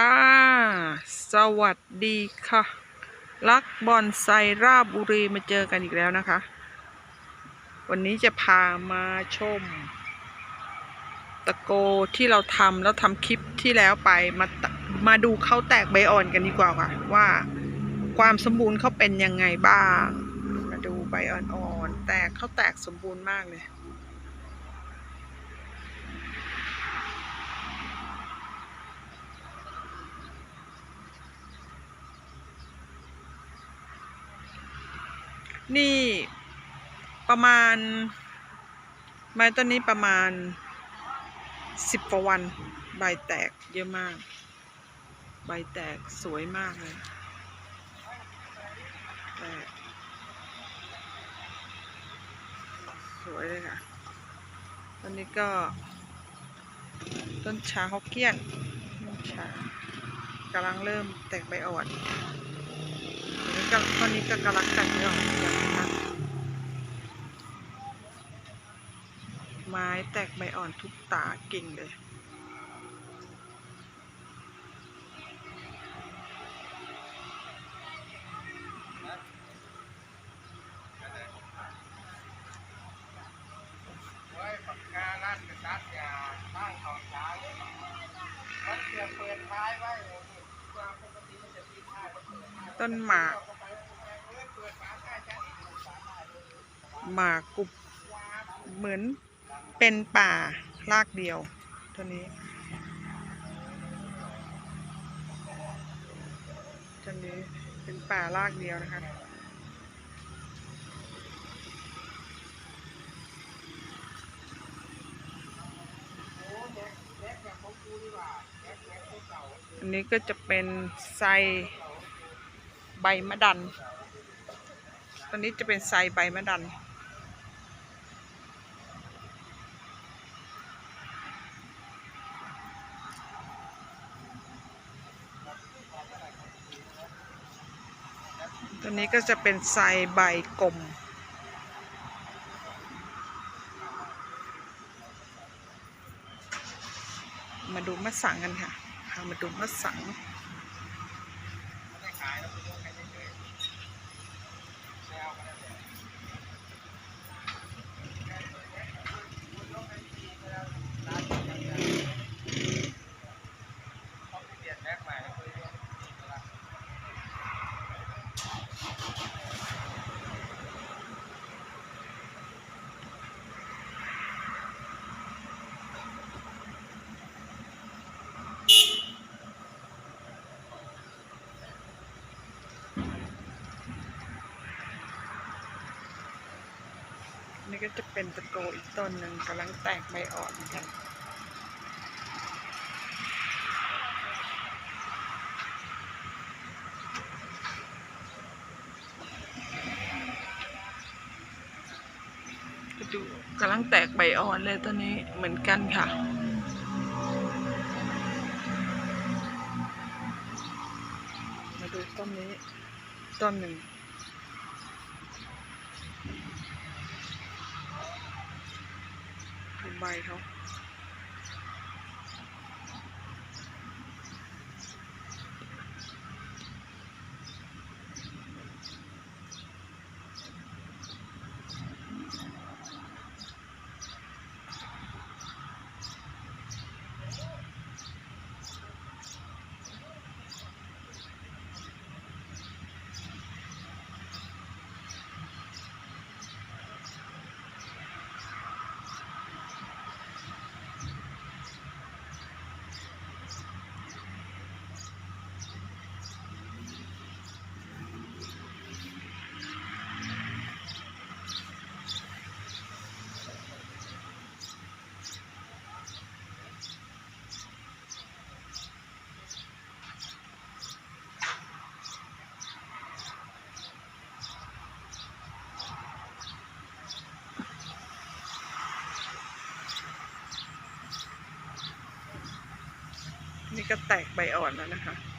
ค่ะ สวัสดีค่ะ รักบอนไซราบุรีมาเจอกันอีกแล้วนะคะ วันนี้จะพามาชม ตะโกที่เราทำแล้วทำคลิปที่แล้วไปมามาดูเขาแตกใบอ่อนกันดีกว่าค่ะ ว่าความสมบูรณ์เขาเป็นยังไงบ้าง มาดูใบอ่อนๆแตกเขาแตกสมบูรณ์มากเลย นี่ประมาณ ไม้ต้นนี้ประมาณสิบกว่าวัน ใบแตกเยอะมาก ใบแตกสวยมากเลยแตกสวยเลยค่ะต้นนี้ก็ ต้นชาฮอกเกี้ยนต้นชากำลังเริ่มแตกใบอ่อน ก็ต้นนี้ก็กำลังแตกใบอ่อนเหมือนกันนะคะไม้แตกใบอ่อนทุกตากิ่งเลยไว้ปากกาลั่นกระตัดยาตั้งเลยต้นหมาก เปิดเปิดฝาท้ายจะอีกฝาท้ายเลย หมากกรุบเหมือนเป็นป่ารากเดียวตัวนี้ตัวนี้เป็นป่ารากเดียวนะคะอันนี้ก็จะเป็นไซใบมะดันตัวนี้จะเป็นไซใบมะดัน นี้ก็จะเป็นไซใบกลม มาดูมะสังกันค่ะมาดูมะสัง ไม่ได้ขายแล้วไปยกให้เฉยๆแซวกันแล้วแต่ร้านนี้ยังไงเขาไปเปลี่ยนแม็กใหม่แล้วเลยยกเวลา นี่ ก็จะเป็นตะโกอีกต้นหนึ่งกำลังแตกใบอ่อนเหมือนกันดูกำลังแตกใบอ่อนเลยต้นนี้เหมือนกันค่ะมาดูต้นนี้ต้นหนึ่ง ดูใบเขา นี้ก็แตกใบอ่อนแล้วนะคะ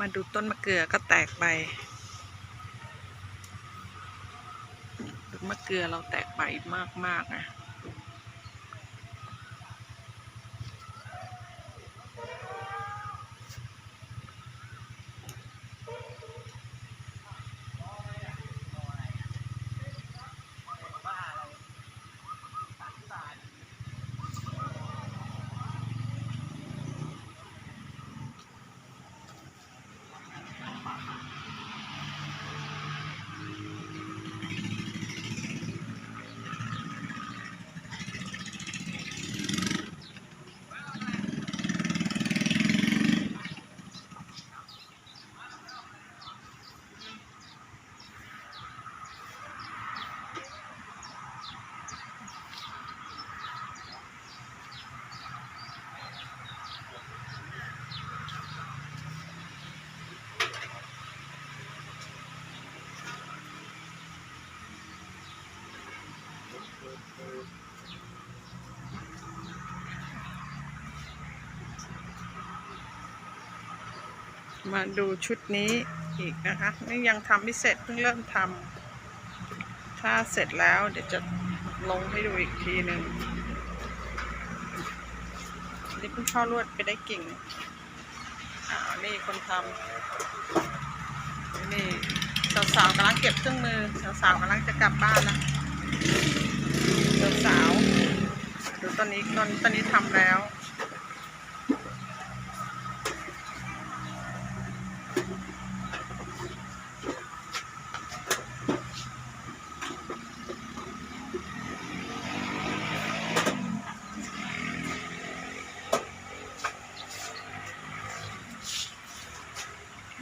มาดูต้นมะเกลือก็แตกใบมะเกลือเราแตกใบมากๆนะ มาดูชุดนี้อีกนะคะ นี่ยังทำไม่เสร็จเพิ่งเริ่มทำถ้าเสร็จแล้วเดี๋ยวจะลงให้ดูอีกทีหนึ่งนี่เพิ่งเข้าลวดไปได้กิ่งอ่านี่คนทำนี่สาวๆกำลังเก็บเครื่องมือ สาวๆกำลังจะกลับบ้านนะ แล้วสาวๆดูตอนนี้ตอนตอนนี้ทำแล้ว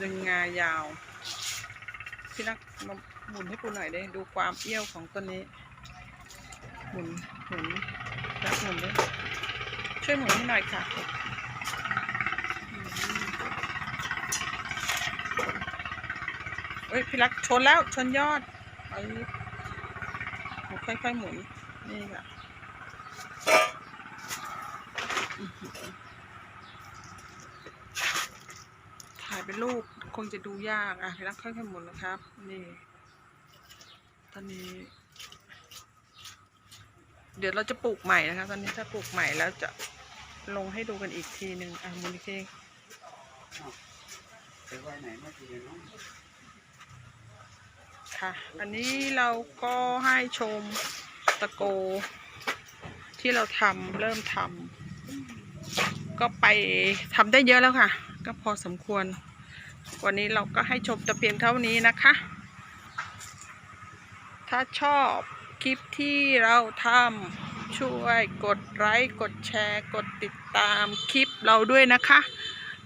ดึงงายาว พี่นักมาหมุนให้ปูหน่อยได้ดูความเอี้ยวของต้นนี้ หมุนหมุนนักหมุนด้วยช่วยหมุนให้หน่อยค่ะเอ้ยพี่รักชนแล้วชนยอดไอ้หมุนค่อยๆหมุนนี่ค่ะถ่ายเป็นรูปคงจะดูยากอะพี่รักค่อยๆหมุนนะครับ นี่ ตอนนี้ เดี๋ยวเราจะปลูกใหม่นะคะ ตอนนี้ถ้าปลูกใหม่แล้วจะลงให้ดูกันอีกทีหนึ่งอะมุนอีกทีไปไว้ไหนเมื่อกี้เนาะค่ะ อันนี้เราก็ให้ชมตะโก ที่เราทำเริ่มทำก็ไปทำได้เยอะแล้วค่ะ ก็พอสมควร วันนี้เราก็ให้ชมแต่เพียงเท่านี้นะคะ ถ้าชอบ คลิปที่เราทำช่วยกดไลค์กดแชร์ กดติดตามคลิปเราด้วยนะคะ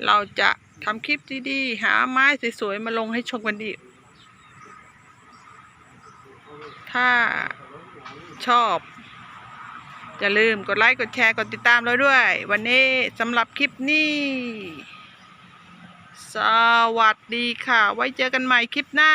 เราจะทำคลิปดีๆ หาไม้สวยๆมาลงให้ชมกันอีถ้าชอบ อย่าลืมกดไลค์กดแชร์ กดติดตามเราด้วย วันนี้สำหรับคลิปนี้ สวัสดีค่ะ ไว้เจอกันใหม่คลิปหน้า